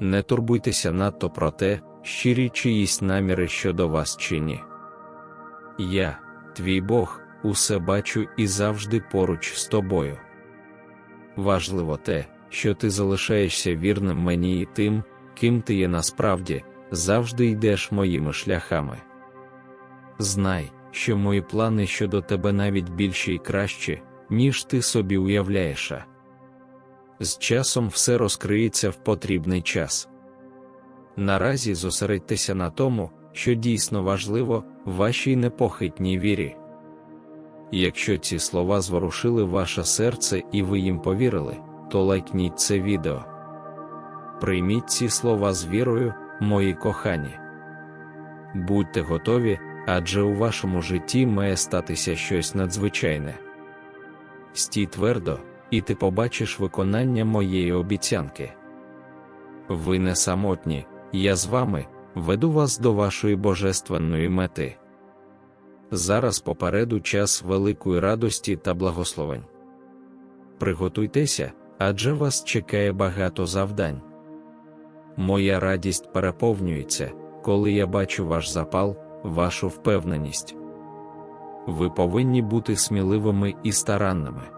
не турбуйтеся надто про те, щирі чиїсь наміри щодо вас чи ні. Я, твій Бог, усе бачу і завжди поруч з тобою. Важливо те, що ти залишаєшся вірним мені і тим, ким ти є насправді, завжди йдеш моїми шляхами. Знай, що мої плани щодо тебе навіть більші і кращі, ніж ти собі уявляєш. З часом все розкриється в потрібний час. Наразі зосередьтеся на тому, що дійсно важливо в вашій непохитній вірі. Якщо ці слова зворушили ваше серце і ви їм повірили, то лайкніть це відео. Прийміть ці слова з вірою, мої кохані. Будьте готові, адже у вашому житті має статися щось надзвичайне. Стій твердо, і ти побачиш виконання моєї обіцянки. Ви не самотні, я з вами веду вас до вашої божественної мети. Зараз попереду час великої радості та благословень. Приготуйтеся, адже вас чекає багато завдань. Моя радість переповнюється, коли я бачу ваш запал, вашу впевненість. Ви повинні бути сміливими і старанними.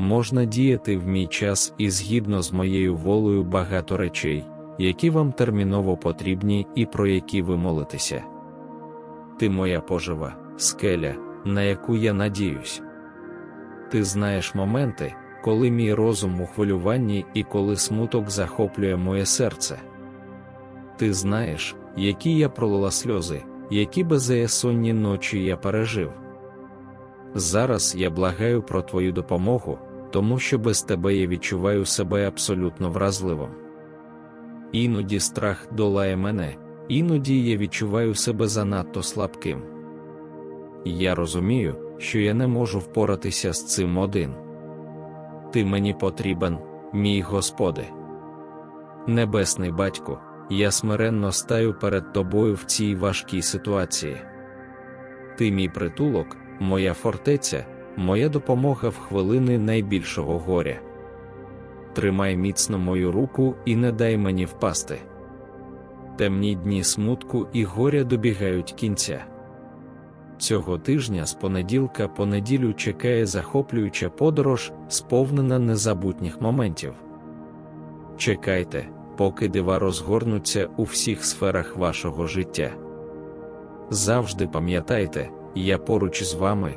можна діяти в мій час і згідно з моєю волею багато речей, які вам терміново потрібні і про які ви молитеся. Ти моя пожива, скеля, на яку я надіюсь. Ти знаєш моменти, коли мій розум у хвилюванні і коли смуток захоплює моє серце. Ти знаєш, які я пролила сльози, які беззаєсонні ночі я пережив. Зараз я благаю про твою допомогу, тому що без тебе я відчуваю себе абсолютно вразливим. Іноді страх долає мене, іноді я відчуваю себе занадто слабким. Я розумію, що я не можу впоратися з цим один. Ти мені потрібен, мій Господи. Небесний батько, я смиренно стаю перед тобою в цій важкій ситуації. Ти мій притулок, моя фортеця, моя допомога в хвилини найбільшого горя. Тримай міцно мою руку і не дай мені впасти. Темні дні смутку і горя добігають кінця. Цього тижня з понеділка по неділю чекає захоплююча подорож, сповнена незабутніх моментів. Чекайте, поки дива розгорнуться у всіх сферах вашого життя. Завжди пам'ятайте, я поруч з вами,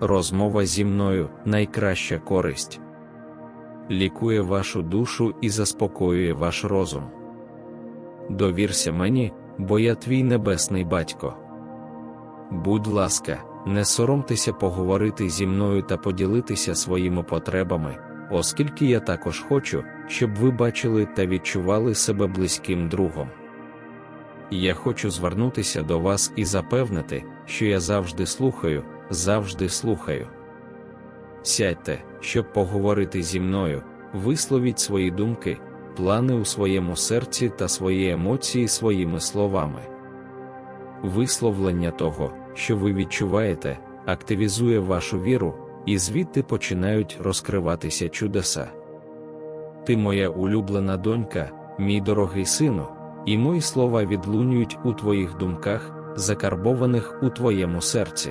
Розмова зі мною найкраща користь. Лікує вашу душу і заспокоює ваш розум. Довірся мені, бо я твій небесний батько. Будь ласка, не соромтеся поговорити зі мною та поділитися своїми потребами, оскільки я також хочу, щоб ви бачили та відчували себе близьким другом. Я хочу звернутися до вас і запевнити, що я завжди слухаю, завжди слухаю. Сядьте, щоб поговорити зі мною, висловіть свої думки, плани у своєму серці та свої емоції своїми словами. Висловлення того, що ви відчуваєте, активізує вашу віру, і звідти починають розкриватися чудеса. Ти моя улюблена донька, мій дорогий сину, і мої слова відлунюють у твоїх думках, закарбованих у твоєму серці.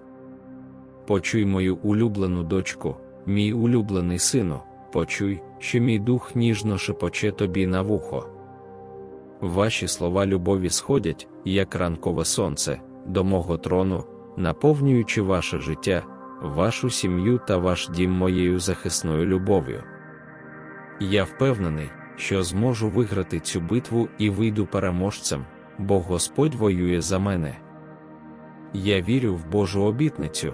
Почуй мою улюблену дочку, мій улюблений сину, почуй, що мій дух ніжно шепоче тобі на вухо. Ваші слова любові сходять, як ранкове сонце, до мого трону, наповнюючи ваше життя, вашу сім'ю та ваш дім моєю захисною любов'ю. Я впевнений, що зможу виграти цю битву і вийду переможцем, бо Господь воює за мене. Я вірю в Божу обітницю,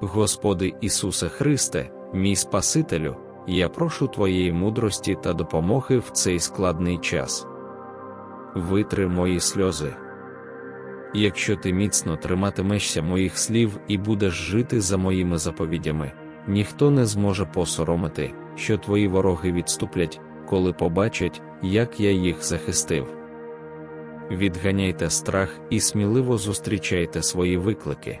Господи Ісусе Христе, мій Спасителю, я прошу Твоєї мудрості та допомоги в цей складний час. Витри мої сльози. Якщо ти міцно триматимешся моїх слів і будеш жити за моїми заповідями, ніхто не зможе посоромити, що твої вороги відступлять, коли побачать, як я їх захистив. Відганяйте страх і сміливо зустрічайте свої виклики.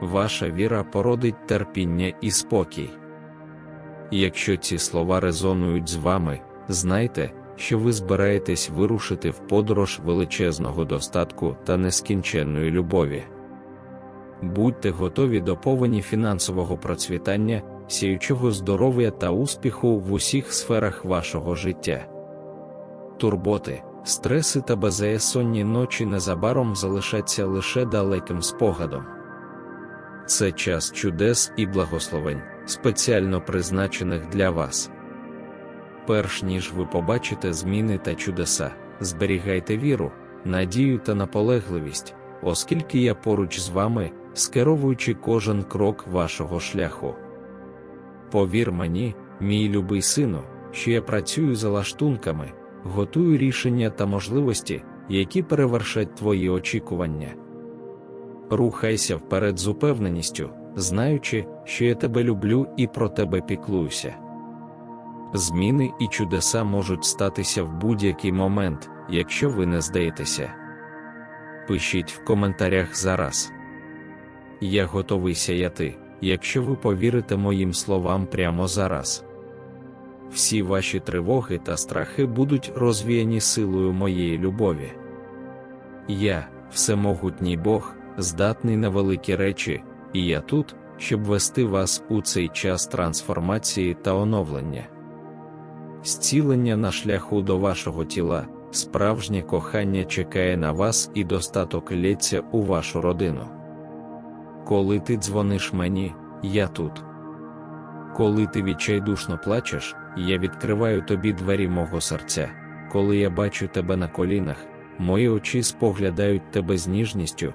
Ваша віра породить терпіння і спокій. Якщо ці слова резонують з вами, знайте, що ви збираєтесь вирушити в подорож величезного достатку та нескінченної любові. Будьте готові до повені фінансового процвітання, сіючого здоров'я та успіху в усіх сферах вашого життя. Турботи, стреси та беззаєсонні ночі незабаром залишаться лише далеким спогадом. Це час чудес і благословень, спеціально призначених для вас. Перш ніж ви побачите зміни та чудеса, зберігайте віру, надію та наполегливість, оскільки я поруч з вами, скеровуючи кожен крок вашого шляху. Повір мені, мій любий сину, що я працюю за лаштунками, готую рішення та можливості, які перевершать твої очікування. Рухайся вперед з упевненістю, знаючи, що я тебе люблю і про тебе піклуюся. Зміни і чудеса можуть статися в будь-який момент, якщо ви не здаєтеся. Пишіть в коментарях зараз. Я готовий сяяти, якщо ви повірите моїм словам прямо зараз. Всі ваші тривоги та страхи будуть розвіяні силою моєї любові. Я, всемогутній Бог, здатний на великі речі, і я тут, щоб вести вас у цей час трансформації та оновлення. Зцілення на шляху до вашого тіла, справжнє кохання чекає на вас і достаток лється у вашу родину. Коли ти дзвониш мені, я тут. Коли ти відчайдушно плачеш, я відкриваю тобі двері мого серця. Коли я бачу тебе на колінах, мої очі споглядають тебе з ніжністю,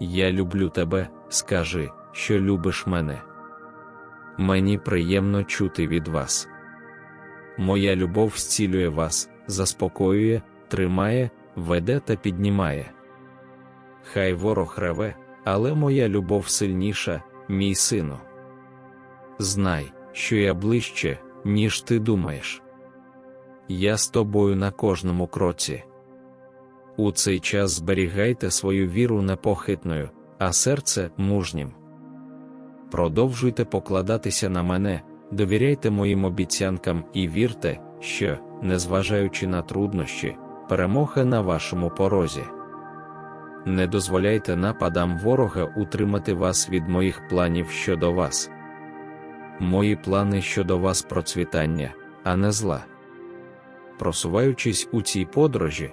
Я люблю тебе, скажи, що любиш мене. Мені приємно чути від вас. Моя любов зцілює вас, заспокоює, тримає, веде та піднімає. Хай ворог реве, але моя любов сильніша, мій сину. Знай, що я ближче, ніж ти думаєш. Я з тобою на кожному кроці. У цей час зберігайте свою віру непохитною, а серце мужнім. Продовжуйте покладатися на мене, довіряйте моїм обіцянкам і вірте, що, незважаючи на труднощі, перемога на вашому порозі. Не дозволяйте нападам ворога утримати вас від моїх планів щодо вас. Мої плани щодо вас процвітання, а не зла. Просуваючись у цій подорожі,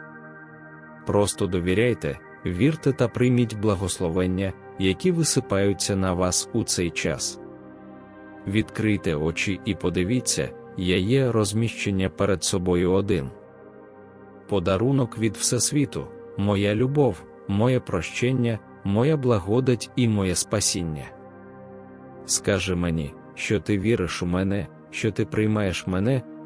Просто довіряйте, вірте та прийміть благословення, які висипаються на вас у цей час. Відкрийте очі і подивіться, я є розміщення перед собою один. Подарунок від Всесвіту, моя любов, моє прощення, моя благодать і моє спасіння. Скажи мені, що ти віриш у мене, що ти приймаєш мене,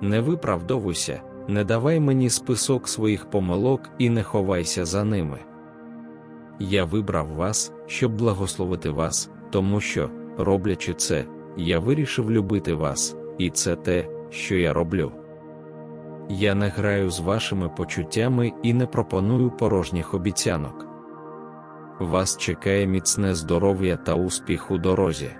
не виправдовуйся, не давай мені список своїх помилок і не ховайся за ними. Я вибрав вас, щоб благословити вас, тому що, роблячи це, я вирішив любити вас, і це те, що я роблю. Я не граю з вашими почуттями і не пропоную порожніх обіцянок. Вас чекає міцне здоров'я та успіх у дорозі.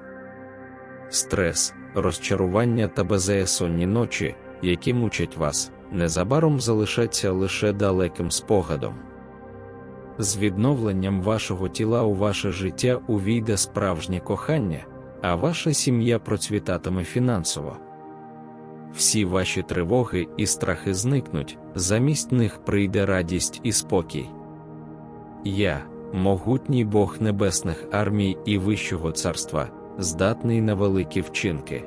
Стрес, розчарування та безсонні ночі, які мучать вас, незабаром залишаться лише далеким спогадом. З відновленням вашого тіла у ваше життя увійде справжнє кохання, а ваша сім'я процвітатиме фінансово. Всі ваші тривоги і страхи зникнуть, замість них прийде радість і спокій. Я, могутній Бог небесних армій і Вищого царства, здатний на великі вчинки.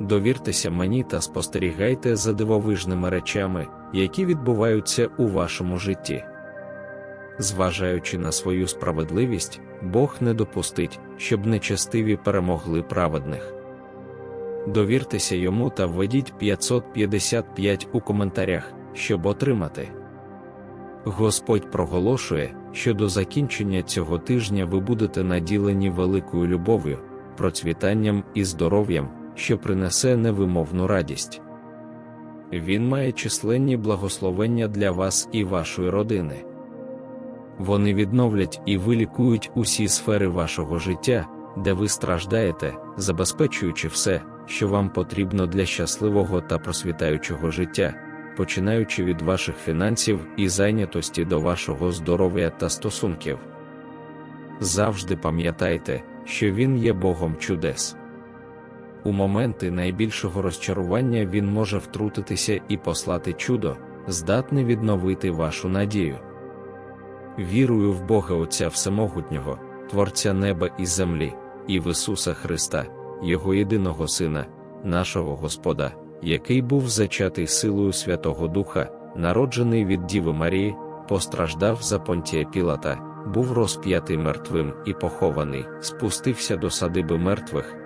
Довіртеся мені та спостерігайте за дивовижними речами, які відбуваються у вашому житті. Зважаючи на свою справедливість, Бог не допустить, щоб нечестиві перемогли праведних. Довіртеся йому та введіть 555 у коментарях, щоб отримати. Господь проголошує, що до закінчення цього тижня ви будете наділені великою любов'ю, процвітанням і здоров'ям, що принесе невимовну радість. Він має численні благословення для вас і вашої родини. Вони відновлять і вилікують усі сфери вашого життя, де ви страждаєте, забезпечуючи все, що вам потрібно для щасливого та просвітаючого життя, починаючи від ваших фінансів і зайнятості до вашого здоров'я та стосунків. Завжди пам'ятайте, що Він є Богом чудес. У моменти найбільшого розчарування Він може втрутитися і послати чудо, здатне відновити вашу надію. Вірую в Бога Отця Всемогутнього, Творця неба і землі, і в Ісуса Христа, Його єдиного Сина, нашого Господа, який був зачатий силою Святого Духа, народжений від Діви Марії, постраждав за понтія Пілата, був розп'ятий мертвим і похований, спустився до садиби мертвих,